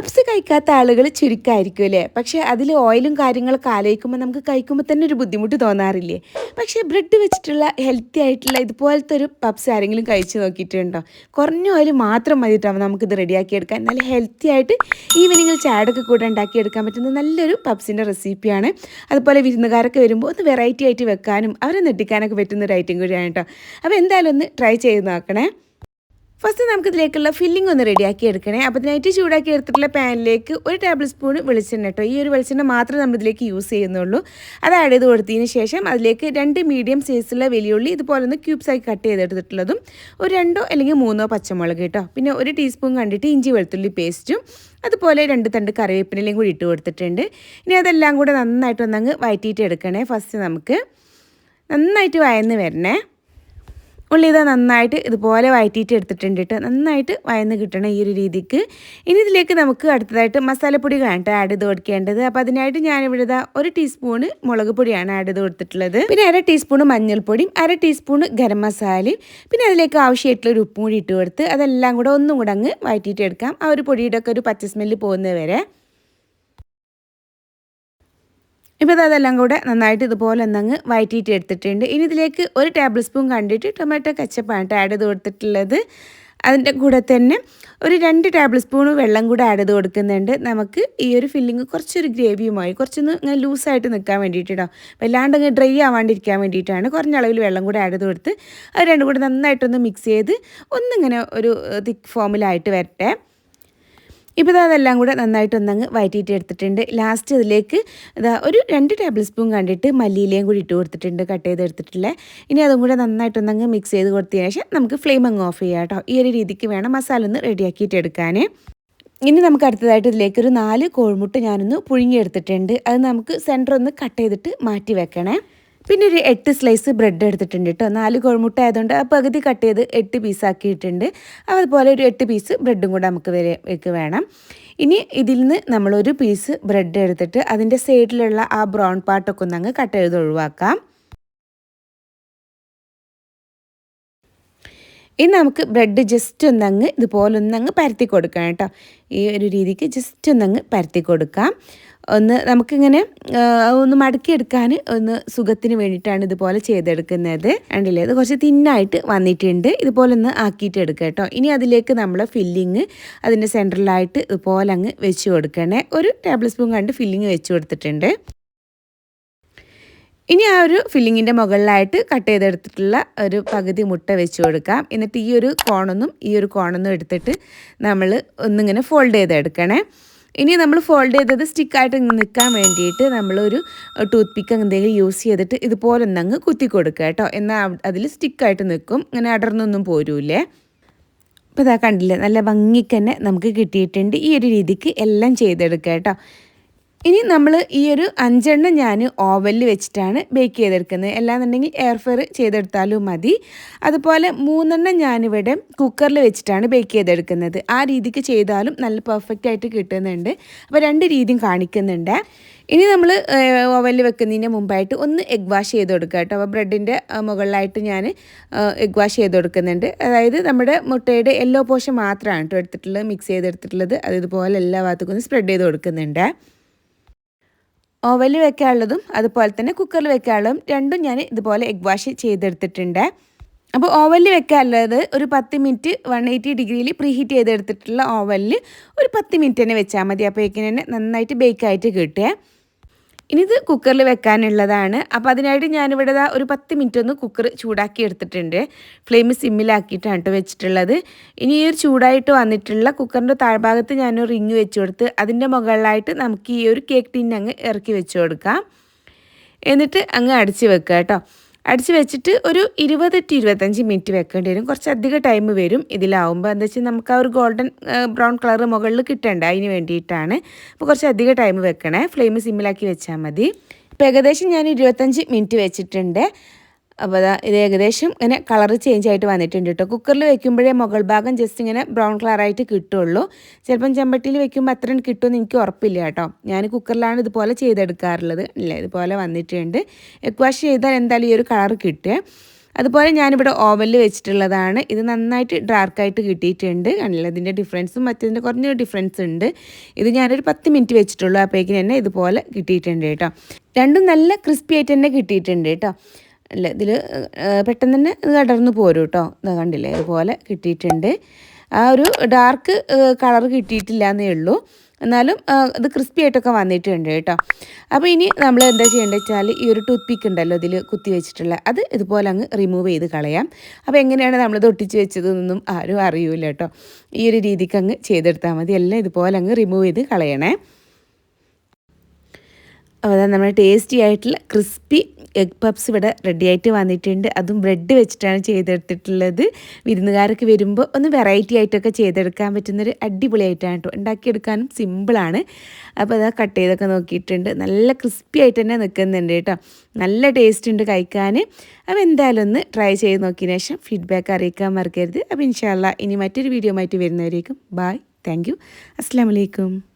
Puffs കഴിക്കാത്ത ആളുകൾ ചുരുക്കമായിരിക്കും അല്ലേ? പക്ഷേ അതിൽ ഓയിലും കാര്യങ്ങളൊക്കെ ആലോചിക്കുമ്പോൾ നമുക്ക് കഴിക്കുമ്പോൾ തന്നെ ഒരു ബുദ്ധിമുട്ട് തോന്നാറില്ലേ? പക്ഷേ ബ്രെഡ് വെച്ചിട്ടുള്ള ഹെൽത്തി ആയിട്ടുള്ള ഇതുപോലത്തെ ഒരു പപ്സ് ആരെങ്കിലും കഴിച്ച് നോക്കിയിട്ടുണ്ടോ? കുറഞ്ഞ ഓയിൽ മാത്രം മതിയിട്ടാവും നമുക്കിത് റെഡിയാക്കി എടുക്കാൻ നല്ല ഹെൽത്തി ആയിട്ട് ഈവനിങ്ങിൽ ചാടൊക്കെ കൂടെ ഉണ്ടാക്കിയെടുക്കാൻ പറ്റുന്ന നല്ലൊരു പപ്സിന്റെ റെസിപ്പിയാണ് അതുപോലെ വിരുന്നുകാരൊക്കെ വരുമ്പോൾ ഒന്ന് വെറൈറ്റി ആയിട്ട് വെക്കാനും അവരെ നെട്ടിക്കാനൊക്കെ പറ്റുന്ന ഒരു ഐറ്റം കൂടിയാണ് കേട്ടോ അപ്പോൾ എന്തായാലും ഒന്ന് ട്രൈ ചെയ്ത് നോക്കണേ. ഫസ്റ്റ് നമുക്ക് ഇതിലേക്കുള്ള ഫില്ലിംഗ് ഒന്ന് റെഡിയാക്കി എടുക്കണേ. അപ്പോൾ അതിനായിട്ട് ചൂടാക്കി എടുത്തിട്ടുള്ള പാനിലേക്ക് ഒരു ടേബിൾ സ്പൂൺ വെളിച്ചെണ്ണ കേട്ടോ ഈ ഒരു വെളിച്ചെണ്ണ മാത്രമേ നമ്മൾ ഇതിലേക്ക് യൂസ് ചെയ്യുന്നുള്ളൂ. അത് ആഡ് ചെയ്ത് കൊടുത്തതിന് ശേഷം അതിലേക്ക് രണ്ട് മീഡിയം സൈസുള്ള വലിയുള്ളി ഇതുപോലെ ഒന്ന് ക്യൂബ്സായി കട്ട് ചെയ്തെടുത്തിട്ടുള്ളതും ഒരു രണ്ടോ അല്ലെങ്കിൽ മൂന്നോ പച്ചമുളക് കേട്ടോ പിന്നെ ഒരു ടീസ്പൂൺ കണ്ടിട്ട് ഇഞ്ചി വെളുത്തുള്ളി പേസ്റ്റും അതുപോലെ രണ്ട് തണ്ട് കറിവേപ്പിനെല്ലാം കൂടി ഇട്ട് കൊടുത്തിട്ടുണ്ട്. ഇനി അതെല്ലാം കൂടെ നന്നായിട്ട് ഒന്നങ്ങ് വഴറ്റിയിട്ട് എടുക്കണേ. ഫസ്റ്റ് നമുക്ക് നന്നായിട്ട് വയന്ന് വരണേ. ഉള്ളി ഇതാ നന്നായിട്ട് ഇതുപോലെ വഴറ്റിയിട്ട് എടുത്തിട്ടുണ്ട് കേട്ടോ നന്നായിട്ട് വയന്ന് കിട്ടണം ഈ ഒരു രീതിക്ക്. ഇനി ഇതിലേക്ക് നമുക്ക് അടുത്തതായിട്ട് മസാലപ്പൊടികളാണ് കേട്ടോ ആഡ് ചെയ്ത് കൊടുക്കേണ്ടത്. അപ്പോൾ അതിനായിട്ട് ഞാനിവിടെ ഇതാ ഒരു ടീസ്പൂണ് മുളക് പൊടിയാണ് ആഡ് ചെയ്ത് കൊടുത്തിട്ടുള്ളത്. പിന്നെ അര ടീസ്പൂണ് മഞ്ഞൾപ്പൊടിയും അര ടീസ്പൂണ് ഗരം മസാലയും പിന്നെ അതിലേക്ക് ആവശ്യമായിട്ടുള്ള ഒരു ഉപ്പും കൂടി ഇട്ട് കൊടുത്ത് അതെല്ലാം കൂടെ ഒന്നും കൂടെ അങ്ങ് വഴറ്റിയിട്ട് എടുക്കാം. ആ ഒരു പൊടിയുടെ ഒക്കെ ഒരു പച്ച സ്മെല്ല് പോകുന്നത് വരെ. ഇപ്പോൾ അതെല്ലാം കൂടെ നന്നായിട്ട് ഇതുപോലെ ഒന്നങ്ങ് വയറ്റിയിട്ട് എടുത്തിട്ടുണ്ട്. ഇനി ഇതിലേക്ക് ഒരു ടേബിൾ സ്പൂൺ കണ്ടിട്ട് ടൊമാറ്റോ കച്ചപ്പാണ് ആഡ് ചെയ്ത് കൊടുത്തിട്ടുള്ളത്. അതിന്റെ കൂടെ തന്നെ ഒരു രണ്ട് ടേബിൾ സ്പൂൺ വെള്ളം കൂടെ ആഡ് ചെയ്ത് കൊടുക്കുന്നുണ്ട്. നമുക്ക് ഈ ഒരു ഫില്ലിങ് കുറച്ചൊരു ഗ്രേവിയുമായി കുറച്ചൊന്ന് ഇങ്ങനെ ലൂസായിട്ട് നിൽക്കാൻ വേണ്ടിയിട്ടോ വല്ലാണ്ട് അങ്ങ് ഡ്രൈ ആവാണ്ടിരിക്കാൻ വേണ്ടിയിട്ടാണ് കുറഞ്ഞ അളവിൽ വെള്ളം കൂടെ ആഡ് ചെയ്ത് കൊടുത്ത് അത് രണ്ടും കൂടെ നന്നായിട്ടൊന്ന് മിക്സ് ചെയ്ത് ഒന്നിങ്ങനെ ഒരു തിക്ക് ഫോമിലായിട്ട് വരട്ടെ. ഇപ്പോൾ അതെല്ലാം കൂടെ നന്നായിട്ട് ഒന്നങ്ങ് വയറ്റിയിട്ട് എടുത്തിട്ടുണ്ട്. ലാസ്റ്റ് അതിലേക്ക് ഇതാ ഒരു രണ്ട് ടേബിൾ സ്പൂൺ കണ്ടിട്ട് മല്ലിയിലയും കൂടി ഇട്ട് കൊടുത്തിട്ടുണ്ട് കട്ട് ചെയ്ത് എടുത്തിട്ടില്ലേ ഇനി അതും കൂടെ നന്നായിട്ടൊന്നങ്ങ് മിക്സ് ചെയ്ത് കൊടുത്തതിന് ശേഷം നമുക്ക് ഫ്ലെയിം അങ്ങ് ഓഫ് ചെയ്യാം കേട്ടോ. ഈ ഒരു രീതിക്ക് വേണം മസാല ഒന്ന് റെഡിയാക്കിയിട്ട് എടുക്കാൻ ഇനി നമുക്ക് അടുത്തതായിട്ട് ഇതിലേക്ക് ഒരു നാല് കോഴിമുട്ട ഞാനൊന്ന് പുഴുങ്ങിയെടുത്തിട്ടുണ്ട് അത് നമുക്ക് സെന്റർ ഒന്ന് കട്ട് ചെയ്തിട്ട് മാറ്റി വെക്കണേ. പിന്നെ ഒരു എട്ട് സ്ലൈസ് ബ്രെഡ് എടുത്തിട്ടുണ്ട് കേട്ടോ. നാല് കോഴിമുട്ട ആയതുകൊണ്ട് ആ പകുതി കട്ട് ചെയ്ത് എട്ട് പീസ് ആക്കിയിട്ടുണ്ട്. അതുപോലെ ഒരു എട്ട് പീസ് ബ്രെഡും കൂടെ നമുക്ക് വരെ വേണം. ഇനി ഇതിൽ നിന്ന് നമ്മളൊരു പീസ് ബ്രെഡ് എടുത്തിട്ട് അതിന്റെ സൈഡിലുള്ള ആ ബ്രൗൺ പാർട്ടൊക്കെ ഒന്ന് അങ്ങ് കട്ട് ചെയ്ത് ഒഴിവാക്കാം. ഇനി നമുക്ക് ബ്രെഡ് ജസ്റ്റ് ഒന്നങ്ങ് ഇതുപോലെ ഒന്നങ്ങ് പരത്തി കൊടുക്കാം കേട്ടോ. ഈ ഒരു രീതിക്ക് ജസ്റ്റ് ഒന്നങ്ങ് പരത്തി കൊടുക്കാം. ഒന്ന് നമുക്കിങ്ങനെ ഒന്ന് മടക്കിയെടുക്കാൻ ഒന്ന് സുഖത്തിന് വേണ്ടിയിട്ടാണ് ഇതുപോലെ ചെയ്തെടുക്കുന്നത്. കണ്ടില്ലേ? ഇത് കുറച്ച് തിന്നായിട്ട് വന്നിട്ടുണ്ട്. ഇതുപോലെ ഒന്ന് ആക്കിയിട്ട് എടുക്കുക കേട്ടോ. ഇനി അതിലേക്ക് നമ്മൾ ഫില്ലിങ് അതിന്റെ സെന്ററിലായിട്ട് ഇതുപോലെ അങ്ങ് വെച്ച് കൊടുക്കണേ. ഒരു ടേബിൾ സ്പൂൺ കണ്ട് ഫില്ലിങ് വെച്ച് കൊടുത്തിട്ടുണ്ട്. ഇനി ആ ഒരു ഫില്ലിങ്ങിന്റെ മുകളിലായിട്ട് കട്ട് ചെയ്തെടുത്തിട്ടുള്ള ഒരു പകുതി മുട്ട വെച്ച് കൊടുക്കാം. എന്നിട്ട് ഈ ഒരു കോണൊന്നും ഈ ഒരു കോണൊന്നും എടുത്തിട്ട് നമ്മൾ ഒന്നിങ്ങനെ ഫോൾഡ് ചെയ്തെടുക്കണേ. ഇനി നമ്മൾ ഫോൾഡ് ചെയ്തത് സ്റ്റിക്കായിട്ട് നിൽക്കാൻ വേണ്ടിയിട്ട് നമ്മളൊരു ടൂത്ത് പിക്ക് എന്തെങ്കിലും യൂസ് ചെയ്തിട്ട് ഇതുപോലെ ഒന്നങ്ങ് കുത്തി കൊടുക്കുക കേട്ടോ. എന്നാൽ അതിൽ സ്റ്റിക്കായിട്ട് നിൽക്കും. ഇങ്ങനെ അടർന്നൊന്നും പോരൂലേ അപ്പോൾ ഇതാ കണ്ടില്ലേ നല്ല ഭംഗിക്ക് തന്നെ നമുക്ക് കിട്ടിയിട്ടുണ്ട്. ഈ ഒരു രീതിക്ക് എല്ലാം ചെയ്തെടുക്കുക കേട്ടോ. ഇനി നമ്മൾ ഈ ഒരു അഞ്ചെണ്ണം ഞാൻ ഓവനിൽ വെച്ചിട്ടാണ് ബേക്ക് ചെയ്തെടുക്കുന്നത്. അല്ലാന്നുണ്ടെങ്കിൽ എയർ ഫെയർ ചെയ്തെടുത്താലും മതി. അതുപോലെ മൂന്നെണ്ണം ഞാനിവിടെ കുക്കറിൽ വെച്ചിട്ടാണ് ബേക്ക് ചെയ്തെടുക്കുന്നത്. ആ രീതിക്ക് ചെയ്താലും നല്ല പെർഫെക്റ്റ് ആയിട്ട് കിട്ടുന്നുണ്ട്. അപ്പോൾ രണ്ട് രീതിയും കാണിക്കുന്നുണ്ട്. ഇനി നമ്മൾ ഓവനിൽ വെക്കുന്നതിന് മുമ്പായിട്ട് ഒന്ന് എഗ് വാഷ് ചെയ്ത് കൊടുക്കുക കേട്ടോ. അപ്പോൾ ബ്രെഡിന്റെ മുകളിലായിട്ട് ഞാൻ എഗ് വാഷ് ചെയ്ത് കൊടുക്കുന്നുണ്ട്. അതായത് നമ്മുടെ മുട്ടയുടെ യെല്ലോ പോഷൻ മാത്രമാണ് കേട്ടോ എടുത്തിട്ടുള്ളത് മിക്സ് ചെയ്തെടുത്തിട്ടുള്ളത്. അത് എല്ലാ ഭാഗത്തേക്കും സ്പ്രെഡ് ചെയ്ത് കൊടുക്കുന്നുണ്ട്. ഓവനിൽ വെക്കാനുള്ളതും അതുപോലെ തന്നെ കുക്കറിൽ വെക്കാനുള്ളതും രണ്ടും ഞാൻ ഇതുപോലെ എഗ് വാഷ് ചെയ്തെടുത്തിട്ടുണ്ട്. അപ്പോൾ ഓവനിൽ വെക്കാനുള്ളത് ഒരു പത്ത് മിനിറ്റ് വൺ എയ്റ്റി ഡിഗ്രിയിൽ പ്രീഹീറ്റ് ചെയ്തെടുത്തിട്ടുള്ള ഓവനിൽ ഒരു പത്ത് മിനിറ്റ് തന്നെ വെച്ചാൽ മതി. അപ്പോഴേക്കിന് തന്നെ നന്നായിട്ട് ബേക്കായിട്ട് കിട്ടുക. ഇനി ഇത് കുക്കറിൽ വെക്കാനുള്ളതാണ്. അപ്പോൾ അതിനായിട്ട് ഞാനിവിടെ ഒരു പത്ത് മിനിറ്റ് ഒന്ന് കുക്കർ ചൂടാക്കി എടുത്തിട്ടുണ്ട്. ഫ്ലെയിം സിമ്മിലാക്കിയിട്ടാണ് കേട്ടോ വെച്ചിട്ടുള്ളത്. ഇനി ഈ ഒരു ചൂടായിട്ട് വന്നിട്ടുള്ള കുക്കറിന്റെ താഴ്ഭാഗത്ത് ഞാനൊരു റിങ് വെച്ച് കൊടുത്ത് അതിന്റെ മുകളിലായിട്ട് നമുക്ക് ഈ ഒരു കേക്ക് ടിന്നങ്ങ് ഇറക്കി വെച്ച് കൊടുക്കാം. എന്നിട്ട് അങ്ങ് അടിച്ച് വെക്കുക കേട്ടോ അടിച്ച് വെച്ചിട്ട് ഒരു ഇരുപത് ടു ഇരുപത്തഞ്ച് മിനിറ്റ് വെക്കേണ്ടി വരും. കുറച്ച് അധികം ടൈം വരും ഇതിലാവുമ്പോൾ എന്താ വെച്ചാൽ നമുക്ക് ആ ഒരു ഗോൾഡൻ ബ്രൗൺ കളർ മുകളിൽ കിട്ടേണ്ട. അതിന് വേണ്ടിയിട്ടാണ്. അപ്പോൾ കുറച്ച് അധികം ടൈം വെക്കണേ ഫ്ലെയിം സിമ്മിലാക്കി വെച്ചാൽ മതി. ഇപ്പോൾ ഏകദേശം ഞാൻ ഇരുപത്തഞ്ച് മിനിറ്റ് വെച്ചിട്ടുണ്ട്. അപ്പോൾ അതാ ഇത് ഏകദേശം ഇങ്ങനെ കളർ ചേഞ്ച് ആയിട്ട് വന്നിട്ടുണ്ട് കേട്ടോ. കുക്കറിൽ വെക്കുമ്പോഴേ മുകൾ ഭാഗം ജസ്റ്റ് ഇങ്ങനെ ബ്രൗൺ കളറായിട്ട് കിട്ടുള്ളൂ. ചിലപ്പം ചെമ്പട്ടിയിൽ വെക്കുമ്പോൾ അത്രയും കിട്ടുമെന്ന് എനിക്ക് ഉറപ്പില്ല കേട്ടോ. ഞാൻ കുക്കറിലാണ് ഇതുപോലെ ചെയ്തെടുക്കാറുള്ളത്. അല്ലേ ഇതുപോലെ വന്നിട്ടുണ്ട്. എക്വാഷ് ചെയ്താൽ എന്തായാലും ഈ ഒരു കളർ കിട്ടുക. അതുപോലെ ഞാനിവിടെ ഓവനിൽ വെച്ചിട്ടുള്ളതാണ്. ഇത് നന്നായിട്ട് ഡാർക്കായിട്ട് കിട്ടിയിട്ടുണ്ട്. കണ്ടില്ല? ഇതിന്റെ ഡിഫറൻസും മറ്റേതിന്റെ കുറഞ്ഞൊരു ഡിഫറൻസ് ഉണ്ട്. ഇത് ഞാനൊരു പത്ത് മിനിറ്റ് വെച്ചിട്ടുള്ളൂ. അപ്പോഴേക്കും തന്നെ ഇതുപോലെ കിട്ടിയിട്ടുണ്ട് കേട്ടോ. രണ്ടും നല്ല ക്രിസ്പി ആയിട്ട് തന്നെ കിട്ടിയിട്ടുണ്ട് കേട്ടോ. അല്ല ഇതിൽ പെട്ടെന്ന് തന്നെ ഇത് കടർന്ന് പോരും കേട്ടോ ഇതാ കണ്ടില്ലേ? ഇതുപോലെ കിട്ടിയിട്ടുണ്ട്. ആ ഒരു ഡാർക്ക് കളർ കിട്ടിയിട്ടില്ല എന്നേ ഉള്ളൂ. എന്നാലും ഇത് ക്രിസ്പി ആയിട്ടൊക്കെ വന്നിട്ടുണ്ട് കേട്ടോ. അപ്പോൾ ഇനി നമ്മൾ എന്താ ചെയ്യേണ്ടത് വെച്ചാൽ ഈ ഒരു ടൂത്ത് പിക്ക് ഉണ്ടല്ലോ ഇതിൽ കുത്തി വെച്ചിട്ടുള്ള അത് ഇതുപോലെ അങ്ങ് റിമൂവ് ചെയ്ത് കളയാം. അപ്പോൾ എങ്ങനെയാണ് നമ്മളിത് ഒട്ടിച്ച് വെച്ചതെന്നൊന്നും ആരും അറിയൂല കേട്ടോ ഈ ഒരു രീതിക്ക് അങ്ങ് ചെയ്തെടുത്താൽ മതി. എല്ലാം ഇതുപോലെ അങ്ങ് റിമൂവ് ചെയ്ത് കളയണേ. അപ്പോൾ അതാ നമ്മുടെ ടേസ്റ്റി ആയിട്ടുള്ള ക്രിസ്പി എഗ് പപ്സ് ഇവിടെ റെഡി ആയിട്ട് വന്നിട്ടുണ്ട്. അതും ബ്രെഡ് വെച്ചിട്ടാണ് ചെയ്തെടുത്തിട്ടുള്ളത്. വിരുന്നുകാരൊക്കെ വരുമ്പോൾ ഒന്ന് വെറൈറ്റി ആയിട്ടൊക്കെ ചെയ്തെടുക്കാൻ പറ്റുന്നൊരു അടിപൊളിയായിട്ടാണ് കേട്ടോ. ഉണ്ടാക്കിയെടുക്കാനും സിമ്പിളാണ് അപ്പോൾ അതാ കട്ട് ചെയ്തൊക്കെ നോക്കിയിട്ടുണ്ട്. നല്ല ക്രിസ്പി ആയിട്ട് തന്നെ നിൽക്കുന്നുണ്ട് കേട്ടോ. നല്ല ടേസ്റ്റ് ഉണ്ട് കഴിക്കാൻ അപ്പോൾ എന്തായാലും ഒന്ന് ട്രൈ ചെയ്ത് നോക്കിയതിന് ശേഷം ഫീഡ്ബാക്ക് അറിയിക്കാൻ മറക്കരുത്. അപ്പോൾ ഇൻഷാല്ല ഇനി മറ്റൊരു വീഡിയോ ആയിട്ട് വരുന്നവരേക്കും. ബായ് താങ്ക് യു അസ്സാം വലൈക്കും